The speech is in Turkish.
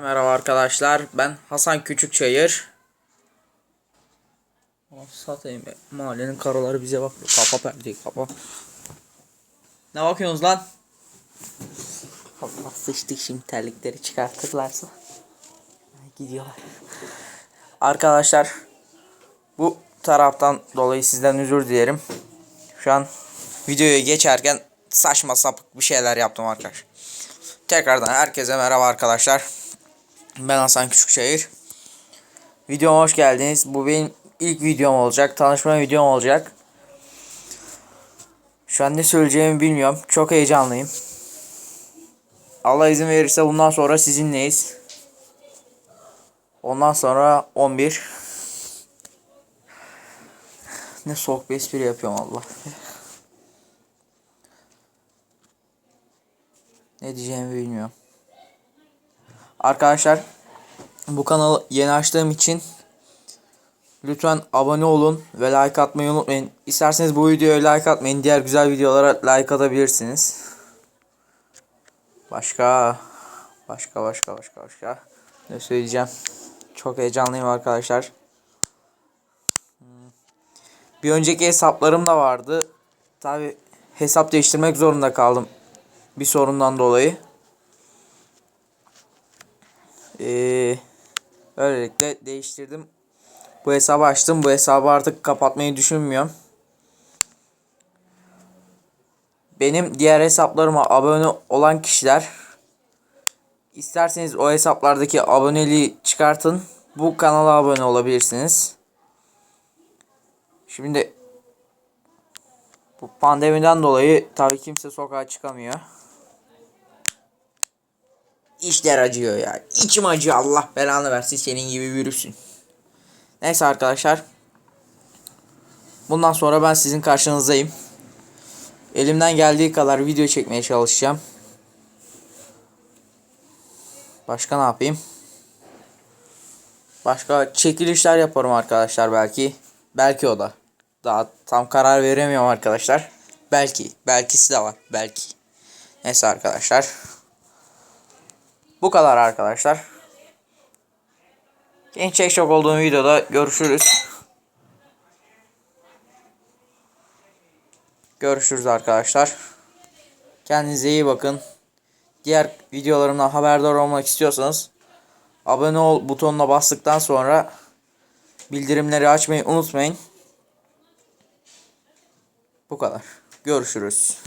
Merhaba arkadaşlar. Ben Hasan Küçükçayır. Satayım be. Mahallenin karıları bize bakıyor. Kapa perdeyi kapa. Ne bakıyorsunuz lan? Allah sıçtık şimdi terlikleri çıkartırlarsa. Gidiyorlar. Arkadaşlar bu taraftan dolayı sizden özür dilerim. Şu an videoya geçerken saçma sapık bir şeyler yaptım arkadaşlar. Tekrardan herkese merhaba arkadaşlar. Ben Hasan Küçükşehir. Videoma hoş geldiniz. Bu benim ilk videom olacak. Tanışma videom olacak. Şu an ne söyleyeceğimi bilmiyorum. Çok heyecanlıyım. Allah izin verirse bundan sonra sizinleyiz. Ondan sonra 11. Ne soğuk bir espri yapıyorum Allah. Ne diyeceğimi bilmiyorum. Arkadaşlar bu kanalı yeni açtığım için lütfen abone olun ve like atmayı unutmayın. İsterseniz bu videoya like atmayın. Diğer güzel videolara like atabilirsiniz. Başka başka başka başka başka ne söyleyeceğim? Çok heyecanlıyım arkadaşlar. Hmm. Bir önceki hesaplarım da vardı. Tabi hesap değiştirmek zorunda kaldım. Bir sorundan dolayı. Ee, böylelikle değiştirdim. Bu hesabı açtım. Bu hesabı artık kapatmayı düşünmüyorum. Benim diğer hesaplarıma abone olan kişiler isterseniz o hesaplardaki aboneliği çıkartın. Bu kanala abone olabilirsiniz. Şimdi bu pandemiden dolayı tabii kimse sokağa çıkamıyor. İşler acıyor ya. İçim acıyor Allah belanı versin senin gibi virüsün. Neyse arkadaşlar. Bundan sonra ben sizin karşınızdayım. Elimden geldiği kadar video çekmeye çalışacağım. Başka ne yapayım? Başka çekilişler yaparım arkadaşlar belki. Belki o da. Daha tam karar veremiyorum arkadaşlar. Belki. Belkisi de var. Belki. Neyse arkadaşlar. Bu kadar arkadaşlar. Genç çok olduğum videoda görüşürüz. Görüşürüz arkadaşlar. Kendinize iyi bakın. Diğer videolarımdan haberdar olmak istiyorsanız abone ol butonuna bastıktan sonra bildirimleri açmayı unutmayın. Bu kadar. Görüşürüz.